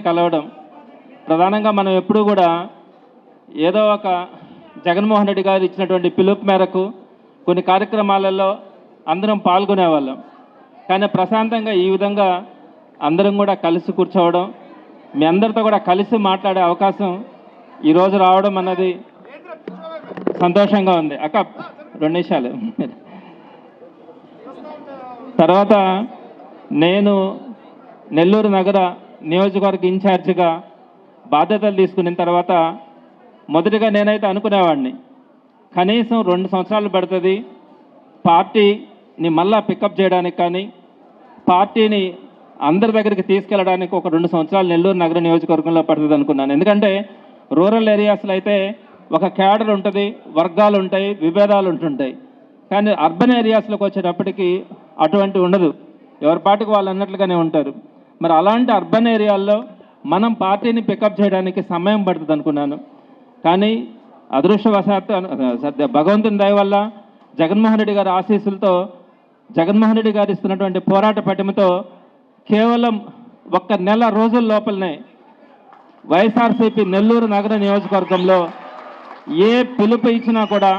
కలవడం. ప్రధానంగా మనం ఎప్పుడూ కూడా ఏదో ఒక జగన్మోహన్ రెడ్డి గారు ఇచ్చినటువంటి పిలుపు మేరకు కొన్ని కార్యక్రమాలలో అందరం పాల్గొనేవాళ్ళం. కానీ ప్రశాంతంగా ఈ విధంగా అందరం కూడా కలిసి కూర్చోవడం మీ అందరితో కూడా కలిసి మాట్లాడే అవకాశం ఈరోజు రావడం అన్నది సంతోషంగా ఉంది. అక్క రెండు నిమిషాలు. తర్వాత నేను నెల్లూరు నగర నియోజకవర్గ ఇన్ఛార్జిగా బాధ్యతలు తీసుకున్న తర్వాత మొదటిగా నేనైతే అనుకునేవాడిని. కనీసం రెండు సంవత్సరాలు పడుతుంది పార్టీని మళ్ళా పికప్ చేయడానికి కానీ పార్టీని అందరి దగ్గరికి తీసుకెళ్ళడానికి ఒక రెండు సంవత్సరాలు నెల్లూరు నగర నియోజకవర్గంలో పడుతుంది అనుకున్నాను. ఎందుకంటే రూరల్ ఏరియాస్లో అయితే ఒక క్యాడర్ ఉంటుంది వర్గాలు ఉంటాయి విభేదాలు ఉంటుంటాయి. కానీ అర్బన్ ఏరియాస్లోకి వచ్చేటప్పటికి అటువంటి ఉండదు. ఎవరి పాటికి వాళ్ళు అన్నట్లుగానే ఉంటారు. మరి అలాంటి అర్బన్ ఏరియాల్లో మనం పార్టీని పికప్ చేయడానికి సమయం పడుతుంది అనుకున్నాను. కానీ అదృష్టవశాత్తు అను- సత్య భగవంతుని దయ వల్ల జగన్మోహన్ రెడ్డి గారి ఆశీస్సులతో జగన్మోహన్ రెడ్డి గారు ఇస్తున్నటువంటి పోరాట పటిమతో కేవలం ఒక్క నెల రోజుల లోపలనే వైఎస్ఆర్సీపీ నెల్లూరు నగర నియోజకవర్గంలో ఏ పిలుపు ఇచ్చినా కూడా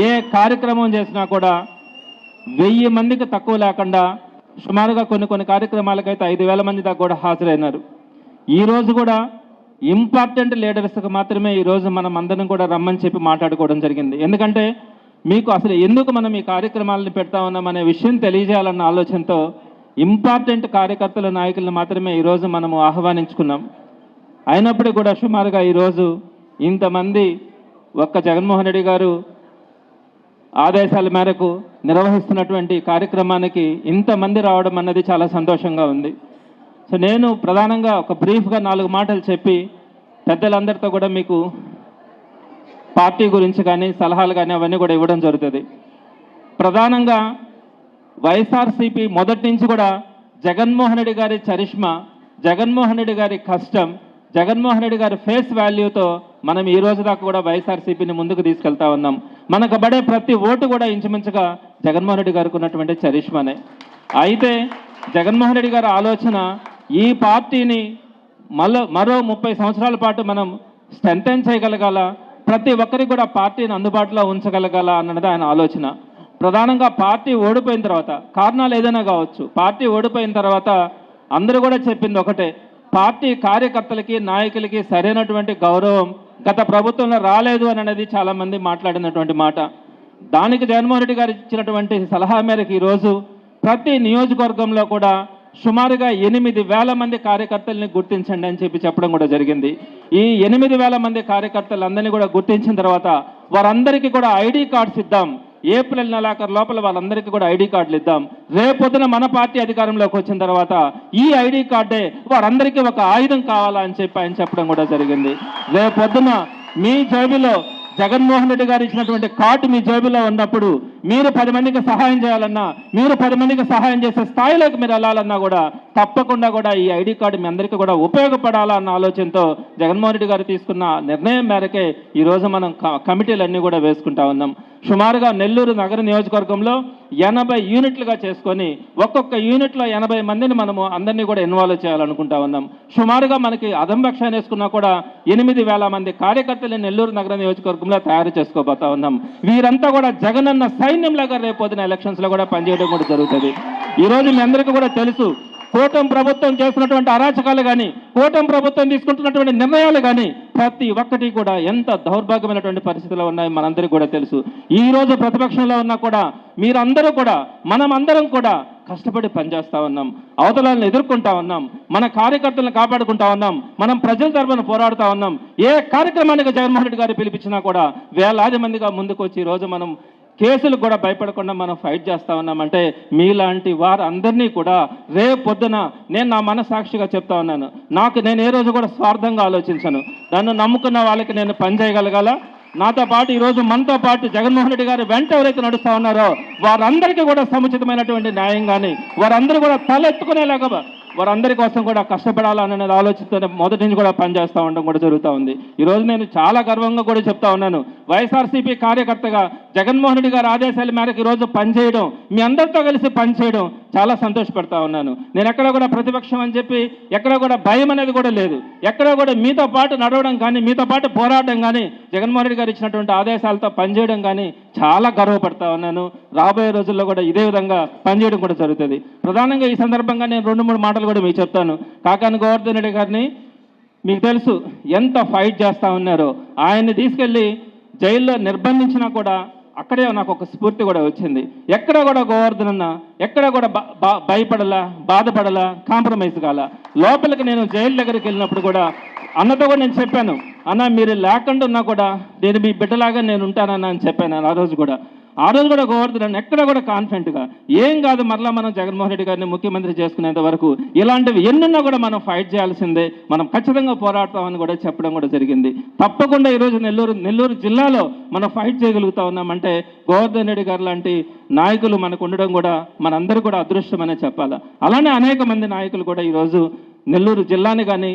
ఏ కార్యక్రమం చేసినా కూడా వెయ్యి మందికి తక్కువ లేకుండా సుమారుగా కొన్ని కొన్ని కార్యక్రమాలకైతే ఐదు వేల మంది దాకా కూడా హాజరైనారు. ఈరోజు కూడా ఇంపార్టెంట్ లీడర్స్కి మాత్రమే ఈరోజు మనం అందరం కూడా రమ్మని చెప్పి మాట్లాడుకోవడం జరిగింది. ఎందుకంటే మీకు అసలు ఎందుకు మనం ఈ కార్యక్రమాలను పెడతా ఉన్నాం అనే విషయం తెలియజేయాలన్న ఆలోచనతో ఇంపార్టెంట్ కార్యకర్తల నాయకులను మాత్రమే ఈరోజు మనము ఆహ్వానించుకున్నాం. అయినప్పటికీ కూడా సుమారుగా ఈరోజు ఇంతమంది ఒక్క జగన్మోహన్ రెడ్డి గారు ఆదేశాల మేరకు నిర్వహిస్తున్నటువంటి కార్యక్రమానికి ఇంతమంది రావడం అన్నది చాలా సంతోషంగా ఉంది. సో నేను ప్రధానంగా ఒక బ్రీఫ్గా నాలుగు మాటలు చెప్పి పెద్దలందరితో కూడా మీకు పార్టీ గురించి కానీ సలహాలు కానీ అవన్నీ కూడా ఇవ్వడం జరుగుతుంది. ప్రధానంగా వైఎస్ఆర్సీపీ మొదటి నుంచి కూడా జగన్మోహన్ రెడ్డి గారి చరిష్మా జగన్మోహన్ రెడ్డి గారి కష్టం జగన్మోహన్ రెడ్డి గారి ఫేస్ వాల్యూతో మనం ఈ రోజు దాకా కూడా వైఎస్ఆర్సీపీని ముందుకు తీసుకెళ్తా ఉన్నాం. మనకు పడే ప్రతి ఓటు కూడా ఇంచుమించుగా జగన్మోహన్ రెడ్డి గారికి ఉన్నటువంటి చరిష్మానే. అయితే జగన్మోహన్ రెడ్డి గారి ఆలోచన ఈ పార్టీని మరో మరో ముప్పై సంవత్సరాల పాటు మనం స్ట్రెంథెన్ చేయగలగాల? ప్రతి ఒక్కరికి కూడా పార్టీని అందుబాటులో ఉంచగలగాల అన్నది ఆయన ఆలోచన. ప్రధానంగా పార్టీ ఓడిపోయిన తర్వాత కారణాలు ఏదైనా కావచ్చు పార్టీ ఓడిపోయిన తర్వాత అందరూ కూడా చెప్పింది ఒకటే. పార్టీ కార్యకర్తలకి నాయకులకి సరైనటువంటి గౌరవం గత ప్రభుత్వంలో రాలేదు అని అనేది చాలామంది మాట్లాడినటువంటి మాట. దానికి జగన్మోహన్ రెడ్డి గారు ఇచ్చినటువంటి సలహా మేరకు ఈరోజు ప్రతి నియోజకవర్గంలో కూడా సుమారుగా ఎనిమిది వేల మంది కార్యకర్తల్ని గుర్తించండి అని చెప్పి చెప్పడం కూడా జరిగింది. ఈ ఎనిమిది వేల మంది కార్యకర్తలందరినీ కూడా గుర్తించిన తర్వాత వారందరికీ కూడా ఐడి కార్డ్స్ ఇద్దాం. ఏప్రిల్ నెలాఖరు లోపల వాళ్ళందరికీ కూడా ఐడి కార్డులు ఇద్దాం. రేపొద్దున మన పార్టీ అధికారంలోకి వచ్చిన తర్వాత ఈ ఐడి కార్డే వారందరికీ ఒక ఆయుధం కావాలా అని చెప్పి ఆయన చెప్పడం కూడా జరిగింది. రేపొద్దున మీ జేబులో జగన్మోహన్ రెడ్డి గారు ఇచ్చినటువంటి కార్డు మీ జేబులో ఉన్నప్పుడు మీరు పది మందికి సహాయం చేయాలన్నా మీరు పది మందికి సహాయం చేసే స్థాయిలోకి మీరు వెళ్ళాలన్నా కూడా తప్పకుండా కూడా ఈ ఐడి కార్డు మీ అందరికీ కూడా ఉపయోగపడాలా అన్న ఆలోచనతో జగన్మోహన్ రెడ్డి గారు తీసుకున్న నిర్ణయం మేరకే ఈరోజు మనం క- కమిటీలన్నీ కూడా వేసుకుంటా ఉన్నాం. సుమారుగా నెల్లూరు నగర నియోజకవర్గంలో ఎనభై యూనిట్లుగా చేసుకొని ఒక్కొక్క యూనిట్లో ఎనభై మందిని మనము అందరినీ కూడా ఇన్వాల్వ్ చేయాలనుకుంటా ఉన్నాం. సుమారుగా మనకి అదంబక్ష వేసుకున్నా కూడా ఎనిమిది వేల మంది కార్యకర్తలు నెల్లూరు నగర నియోజకవర్గంలో తయారు చేసుకోబోతా ఉన్నాం. వీరంతా కూడా జగనన్న సైన్యంలాగా రేపొద్దున వదిన ఎలక్షన్స్లో కూడా పనిచేయడం కూడా జరుగుతుంది. ఈ రోజు మీ అందరికీ కూడా తెలుసు కూటమి ప్రభుత్వం చేస్తున్నటువంటి అరాచకాలు కానీ కూటమి ప్రభుత్వం తీసుకుంటున్నటువంటి నిర్ణయాలు కానీ ప్రతి ఒక్కటి కూడా ఎంత దౌర్భాగ్యమైనటువంటి పరిస్థితుల్లో ఉన్నాయో మనందరికీ కూడా తెలుసు. ఈ రోజు ప్రతిపక్షంలో ఉన్నా కూడా మీరందరూ కూడా మనం అందరం కూడా కష్టపడి పనిచేస్తా ఉన్నాం. అవతలాలను ఎదుర్కొంటా ఉన్నాం. మన కార్యకర్తలను కాపాడుకుంటా ఉన్నాం. మనం ప్రజల తరపున పోరాడుతా ఉన్నాం. ఏ కార్యక్రమానికి జగన్మోహన్ రెడ్డి గారు పిలిపించినా కూడా వేలాది మందిగా ముందుకు వచ్చి ఈరోజు రోజు మనం కేసులకు కూడా భయపడకుండా మనం ఫైట్ చేస్తా ఉన్నామంటే మీలాంటి వారందరినీ కూడా రేపు పొద్దున నేను నా మనసాక్షిగా చెప్తా ఉన్నాను. నాకు నేను ఏ రోజు కూడా స్వార్థంగా ఆలోచించను. నన్ను నమ్ముకున్న వాళ్ళకి నేను పనిచేయగలగాల నాతో పాటు ఈరోజు మనతో పాటు జగన్మోహన్ రెడ్డి గారు వెంట ఎవరైతే నడుస్తూ ఉన్నారో వారందరికీ కూడా సముచితమైనటువంటి న్యాయం కానీ వారందరూ కూడా తలెత్తుకునేలాగా వారందరి కోసం కూడా కష్టపడాలనే ఆలోచనతో మొదటి నుంచి కూడా పనిచేస్తూ ఉండడం కూడా జరుగుతూ ఉంది. ఈరోజు నేను చాలా గర్వంగా కూడా చెప్తా ఉన్నాను. వైఎస్ఆర్సీపీ కార్యకర్తగా జగన్మోహన్ రెడ్డి గారి ఆదేశాల మేరకు ఈరోజు పనిచేయడం మీ అందరితో కలిసి పనిచేయడం చాలా సంతోషపడతా ఉన్నాను. నేను ఎక్కడ కూడా ప్రతిపక్షం అని చెప్పి ఎక్కడ కూడా భయం అనేది కూడా లేదు. ఎక్కడ కూడా మీతో పాటు నడవడం కానీ మీతో పాటు పోరాటం కానీ జగన్మోహన్ రెడ్డి గారు ఇచ్చినటువంటి ఆదేశాలతో పనిచేయడం కానీ చాలా గర్వపడతా ఉన్నాను. రాబోయే రోజుల్లో కూడా ఇదే విధంగా పనిచేయడం కూడా జరుగుతుంది. ప్రధానంగా ఈ సందర్భంగా నేను రెండు మూడు మాటలు కూడా మీకు చెప్తాను. కాకాని గోవర్ధన్ రెడ్డి గారిని మీకు తెలుసు ఎంత ఫైట్ చేస్తూ ఉన్నారో. ఆయన్ని తీసుకెళ్ళి జైల్లో నిర్బంధించినా కూడా అక్కడే నాకు ఒక స్ఫూర్తి కూడా వచ్చింది. ఎక్కడ కూడా గోవర్ధన్ ఎక్కడ కూడా భయపడలా బాధపడలా కాంప్రమైజ్ కాల. లోపలికి నేను జైలు దగ్గరికి వెళ్ళినప్పుడు కూడా అన్నతో కూడా నేను చెప్పాను. అన్న మీరు లేకుండా ఉన్నా కూడా నేను మీ బిడ్డలాగా నేను ఉంటానన్నా అని చెప్పాను ఆ రోజు కూడా. ఆ రోజు కూడా గోవర్ధన్ ఎక్కడ కూడా కాన్ఫిడెంట్గా ఏం కాదు మరలా మనం జగన్మోహన్ రెడ్డి గారిని ముఖ్యమంత్రి చేసుకునేంత వరకు ఇలాంటివి ఎన్నున్నా కూడా మనం ఫైట్ చేయాల్సిందే మనం ఖచ్చితంగా పోరాడతామని కూడా చెప్పడం కూడా జరిగింది. తప్పకుండా ఈరోజు నెల్లూరు నెల్లూరు జిల్లాలో మనం ఫైట్ చేయగలుగుతా ఉన్నామంటే గోవర్ధన్ రెడ్డి గారు లాంటి నాయకులు మనకు ఉండడం కూడా మనందరూ కూడా అదృష్టమనే చెప్పాలి. అలానే అనేక మంది నాయకులు కూడా ఈరోజు నెల్లూరు జిల్లాని కానీ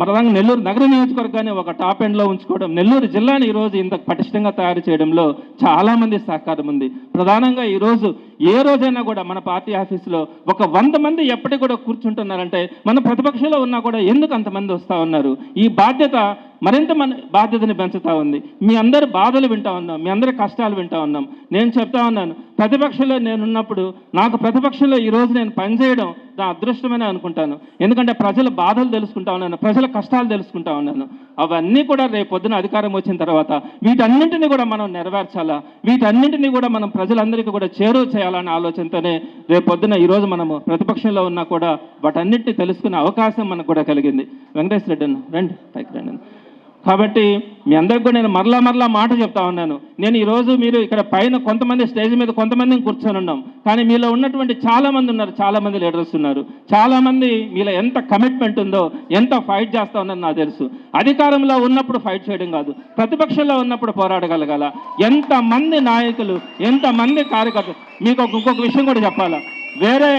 మరదంగా నెల్లూరు నగర నియోజకవర్గాన్ని ఒక టాప్ ఎండ్లో ఉంచుకోవడం నెల్లూరు జిల్లాని ఈరోజు ఇంత పటిష్టంగా తయారు చేయడంలో చాలామంది సహకారం ఉంది. ప్రధానంగా ఈరోజు ఏ రోజైనా కూడా మన పార్టీ ఆఫీసులో ఒక వంద మంది ఎప్పటికి కూడా కూర్చుంటున్నారంటే మన ప్రతిపక్షంలో ఉన్నా కూడా ఎందుకు అంతమంది వస్తూ ఉన్నారు? ఈ బాధ్యత మరింత మన బాధ్యతని పెంచుతూ ఉంది. మీ అందరి బాధలు వింటా ఉన్నాం. మీ అందరి కష్టాలు వింటా ఉన్నాం. నేను చెప్తా ఉన్నాను ప్రతిపక్షంలో నేనున్నప్పుడు నాకు ప్రతిపక్షంలో ఈ రోజు నేను పనిచేయడం నా అదృష్టమని అనుకుంటాను. ఎందుకంటే ప్రజల బాధలు తెలుసుకుంటా ఉన్నాను ప్రజల కష్టాలు తెలుసుకుంటా ఉన్నాను. అవన్నీ కూడా రేపు పొద్దున అధికారం వచ్చిన తర్వాత వీటన్నింటినీ కూడా మనం నెరవేర్చాలా? వీటన్నింటినీ కూడా మనం ప్రజలందరికీ కూడా చేరువ చేయాలి? చేయాలనే ఆలోచనతోనే రేపొద్దున ఈరోజు మనము ప్రతిపక్షంలో ఉన్నా కూడా వాటన్నిటిని తెలుసుకునే అవకాశం మనకు కూడా కలిగింది. వెంకటేశ్వర రెడ్డి రండి పైకి రండి కాబట్టి మీ అందరికి కూడా నేను మరలా మరలా మాట చెప్తా ఉన్నాను. నేను ఈరోజు మీరు ఇక్కడ పైన కొంతమంది స్టేజ్ మీద కొంతమందిని కూర్చొని ఉన్నాం. కానీ మీలో ఉన్నటువంటి చాలామంది ఉన్నారు చాలామంది లీడర్స్ ఉన్నారు. చాలామంది మీలో ఎంత కమిట్మెంట్ ఉందో ఎంత ఫైట్ చేస్తా ఉన్నారో నాకు తెలుసు. అధికారంలో ఉన్నప్పుడు ఫైట్ చేయడం కాదు ప్రతిపక్షంలో ఉన్నప్పుడు పోరాడగలగాల. ఎంతమంది నాయకులు ఎంతమంది కార్యకర్తలు మీకు ఒక ఇంకొక విషయం కూడా చెప్పాలా? వేరే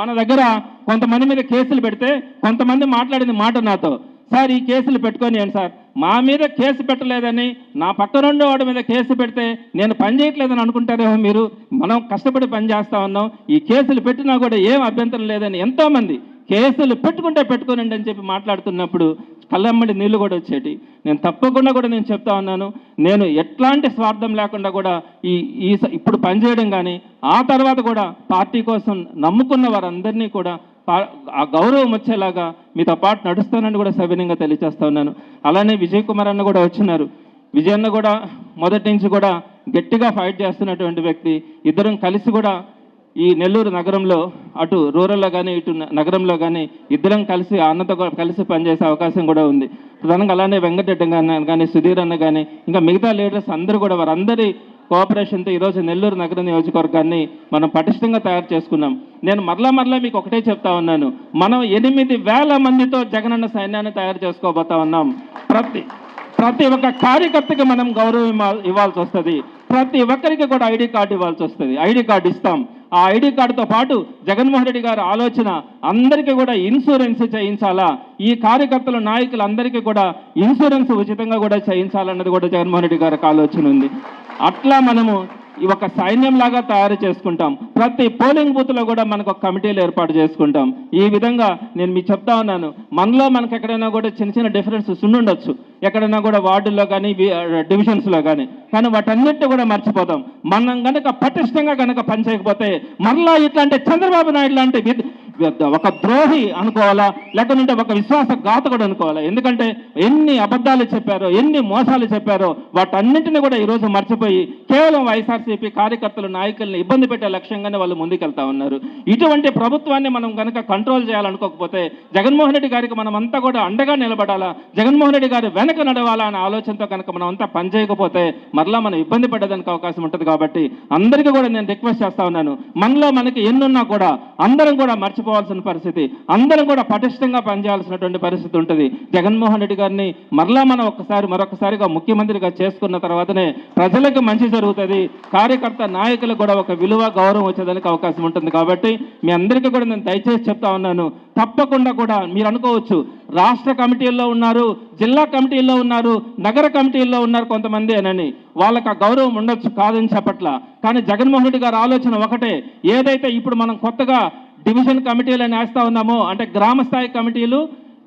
మన దగ్గర కొంతమంది మీద కేసులు పెడితే కొంతమంది మాట్లాడింది మాట నాతో సార్ ఈ కేసులు పెట్టుకొని ఏంటి సార్. మా మీద కేసు పెట్టలేదని నా పక్క రెండో వాడి మీద కేసు పెడితే నేను పని చేయట్లేదని అనుకుంటారేమో మీరు? మనం కష్టపడి పని చేస్తా ఉన్నాం. ఈ కేసులు పెట్టినా కూడా ఏం అభ్యంతరం లేదని ఎంతోమంది కేసులు పెట్టుకుంటే పెట్టుకోనండి అని చెప్పి మాట్లాడుతున్నప్పుడు కళ్ళమ్మడి నీళ్ళు కూడా వచ్చేటి. నేను తప్పకుండా కూడా నేను చెప్తా ఉన్నాను. నేను ఎట్లాంటి స్వార్థం లేకుండా కూడా ఈ ఈ స- ఇప్పుడు పనిచేయడం కానీ ఆ తర్వాత కూడా పార్టీ కోసం నమ్ముకున్న వారందరినీ కూడా ఆ గౌరవం వచ్చేలాగా మీతో పాటు నడుస్తానని కూడా సవినయంగా తెలియచేస్తా ఉన్నాను. అలానే విజయ్ కుమార్ అన్న కూడా వచ్చినారు. విజయ్ అన్న కూడా మొదటి నుంచి కూడా గట్టిగా ఫైట్ చేస్తున్నటువంటి వ్యక్తి. ఇద్దరం కలిసి కూడా ఈ నెల్లూరు నగరంలో అటు రూరల్లో కానీ ఇటు నగరంలో కానీ ఇద్దరం కలిసి అన్నతో కలిసి పనిచేసే అవకాశం కూడా ఉంది. ప్రధానంగా అలానే వెంకటరెడ్డి గారిని కానీ సుధీర్ అన్న కానీ ఇంకా మిగతా లీడర్స్ అందరూ కూడా వారందరి కోఆపరేషన్తో ఈరోజు నెల్లూరు నగర నియోజకవర్గాన్ని మనం పటిష్టంగా తయారు చేసుకున్నాం. నేను మరలా మరలా మీకు ఒకటే చెప్తా ఉన్నాను. మనం ఎనిమిది వేల మందితో జగనన్న సైన్యాన్ని తయారు చేసుకోబోతా ఉన్నాం. ప్రతి ప్రతి ఒక్క కార్యకర్తకి మనం గౌరవం ఇవ్వాల్సి వస్తుంది. ప్రతి ఒక్కరికి కూడా ఐడి కార్డు ఇవ్వాల్సి వస్తుంది. ఐడి కార్డు ఇస్తాం. ఆ ఐడి కార్డుతో పాటు జగన్మోహన్ రెడ్డి గారి ఆలోచన అందరికీ కూడా ఇన్సూరెన్స్ చేయించాలా? ఈ కార్యకర్తలు నాయకులు అందరికీ కూడా ఇన్సూరెన్స్ ఉచితంగా కూడా చేయించాలన్నది కూడా జగన్మోహన్ రెడ్డి గారికి ఆలోచన ఉంది. అట్లా మనము ఈ ఒక సైన్యం లాగా తయారు చేసుకుంటాం. ప్రతి పోలింగ్ బూత్లో కూడా మనకు ఒక కమిటీలు ఏర్పాటు చేసుకుంటాం. ఈ విధంగా నేను మీకు చెప్తా ఉన్నాను. మనలో మనకు ఎక్కడైనా కూడా చిన్న చిన్న డిఫరెన్సెస్ ఉండుండొచ్చు ఎక్కడైనా కూడా వార్డుల్లో కానీ డివిజన్స్లో కానీ. కానీ వాటన్నిటిని కూడా మర్చిపోతాం. మనం కనుక పటిష్టంగా కనుక పనిచేయకపోతే మరలా ఇట్లాంటి చంద్రబాబు నాయుడు లాంటి ఒక ద్రోహి అనుకోవాలా? లేకుంటే ఒక విశ్వాస ఘాతకుడు అనుకోవాలా? ఎందుకంటే ఎన్ని అబద్ధాలు చెప్పారో ఎన్ని మోసాలు చెప్పారో వాటన్నింటినీ కూడా ఈరోజు మర్చిపోయి కేవలం వైఎస్ఆర్సీపీ కార్యకర్తలు నాయకుల్ని ఇబ్బంది పెట్టే లక్ష్యంగానే వాళ్ళు ముందుకెళ్తా ఉన్నారు. ఇటువంటి ప్రభుత్వాన్ని మనం కనుక కంట్రోల్ చేయాలనుకోకపోతే జగన్మోహన్ రెడ్డి గారికి మనం అంతా కూడా అండగా నిలబడాలా? జగన్మోహన్ రెడ్డి గారు వెనక నడవాలా అనే ఆలోచనతో కనుక మనం అంతా పనిచేయకపోతే మరలా మనం ఇబ్బంది పడ్డదానికి అవకాశం ఉంటుంది కాబట్టి అందరికీ కూడా నేను రిక్వెస్ట్ చేస్తా ఉన్నాను. మనలో మనకి ఎన్నున్నా కూడా అందరం కూడా మర్చిపోవాల్సిన పరిస్థితి అందరం కూడా పటిష్టంగా పనిచేయాల్సినటువంటి పరిస్థితి ఉంటుంది. జగన్మోహన్ రెడ్డి గారిని మరలా మనం ఒక్కసారి మరొకసారిగా ముఖ్యమంత్రిగా చేసుకున్న తర్వాతనే ప్రజలకు మంచి జరుగుతుంది. కార్యకర్త నాయకులకు కూడా ఒక విలువ గౌరవం వచ్చేదానికి అవకాశం ఉంటుంది కాబట్టి మీ అందరికీ కూడా నేను దయచేసి చెప్తా ఉన్నాను. తప్పకుండా కూడా మీరు అనుకోవచ్చు రాష్ట్ర కమిటీల్లో ఉన్నారు జిల్లా కమిటీల్లో ఉన్నారు నగర కమిటీల్లో ఉన్నారు కొంతమంది అనని వాళ్ళకి ఆ గౌరవం ఉండొచ్చు కాదని చెప్పట్ల. కానీ జగన్మోహన్ రెడ్డి గారి ఆలోచన ఒకటే ఏదైతే ఇప్పుడు మనం కొత్తగా డివిజన్ కమిటీలు అని వేస్తా ఉన్నామో అంటే గ్రామ స్థాయి కమిటీలు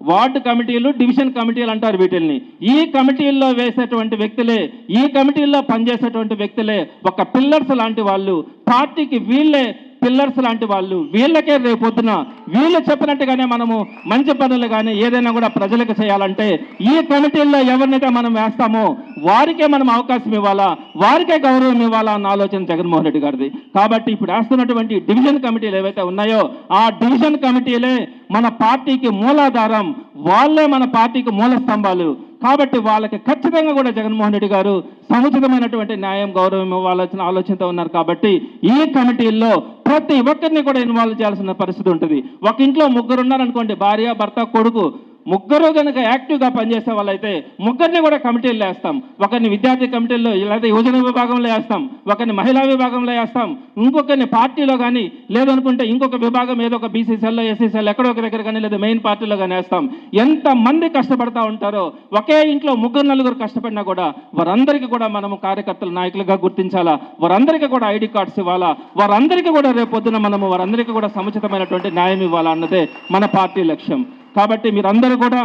వార్డు కమిటీలు డివిజన్ కమిటీలు అంటారు వీటిల్ని. ఈ కమిటీల్లో వేసేటువంటి వ్యక్తులే ఈ కమిటీల్లో పనిచేసేటువంటి వ్యక్తులే ఒక పిల్లర్స్ లాంటి వాళ్ళు. పార్టీకి వీళ్ళే పిల్లర్స్ లాంటి వాళ్ళు. వీళ్ళకే రేపొద్దున వీళ్ళు చెప్పినట్టుగానే మనము మంచి పనులు కానీ ఏదైనా కూడా ప్రజలకు చేయాలంటే ఈ కమిటీల్లో ఎవరినైతే మనం వేస్తామో వారికే మనం అవకాశం ఇవ్వాలా? వారికే గౌరవం ఇవ్వాలా అన్న ఆలోచన జగన్మోహన్ రెడ్డి గారిది. కాబట్టి ఇప్పుడు వేస్తున్నటువంటి డివిజన్ కమిటీలు ఏవైతే ఉన్నాయో ఆ డివిజన్ కమిటీలే మన పార్టీకి మూలాధారం వాళ్ళే మన పార్టీకి మూల స్తంభాలు. కాబట్టి వాళ్ళకి ఖచ్చితంగా కూడా జగన్మోహన్ రెడ్డి గారు సముచితమైనటువంటి న్యాయం గౌరవం ఇవ్వాల్సిన ఆలోచనతో ఉన్నారు కాబట్టి ఈ కమిటీల్లో ప్రతి ఒక్కరిని కూడా ఇన్వాల్వ్ చేయాల్సిన పరిస్థితి ఉంటుంది. ఒక ఇంట్లో ముగ్గురు ఉన్నారనుకోండి భార్య భర్త కొడుకు ముగ్గురు కనుక యాక్టివ్గా పనిచేసే వాళ్ళైతే ముగ్గురిని కూడా కమిటీలు వేస్తాం ఒకరిని విద్యార్థి కమిటీల్లో లేదా యువజన విభాగంలో వేస్తాం. ఒకరిని మహిళా విభాగంలో వేస్తాం. ఇంకొకరిని పార్టీలో కానీ లేదనుకుంటే ఇంకొక విభాగం ఏదో ఒక బీసీసీఎల్లో ఎస్సీసీఎల్ ఎక్కడో ఒక దగ్గర కానీ లేదా మెయిన్ పార్టీలో కానీ వేస్తాం. ఎంతమంది కష్టపడతా ఉంటారో ఒకే ఇంట్లో ముగ్గురు నలుగురు కష్టపడినా కూడా వారందరికీ కూడా మనము కార్యకర్తలు నాయకులుగా గుర్తించాలా? వారందరికీ కూడా ఐడి కార్డ్స్ ఇవ్వాలా? వారందరికీ కూడా రేపొద్దున మనము వారందరికీ కూడా సముచితమైనటువంటి న్యాయం ఇవ్వాలా అన్నదే మన పార్టీ లక్ష్యం. కాబట్టి మీరందరూ కూడా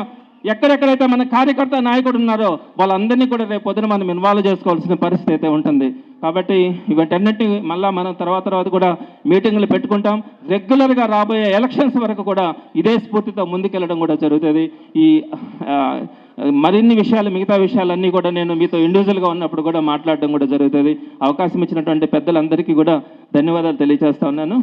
ఎక్కడెక్కడైతే మన కార్యకర్త నాయకుడు ఉన్నారో వాళ్ళందరినీ కూడా రేపు పొద్దున మనం ఇన్వాల్వ్ చేసుకోవాల్సిన పరిస్థితి అయితే ఉంటుంది. కాబట్టి ఇవన్నిటి మళ్ళీ మనం తర్వాత తర్వాత కూడా మీటింగ్లు పెట్టుకుంటాం. రెగ్యులర్గా రాబోయే ఎలక్షన్స్ వరకు కూడా ఇదే స్ఫూర్తితో ముందుకెళ్ళడం కూడా జరుగుతుంది. ఈ మరిన్ని విషయాలు మిగతా విషయాలన్నీ కూడా నేను మీతో ఇండివిజువల్గా ఉన్నప్పుడు కూడా మాట్లాడడం కూడా జరుగుతుంది. అవకాశం ఇచ్చినటువంటి పెద్దలందరికీ కూడా ధన్యవాదాలు తెలియజేస్తా ఉన్నాను.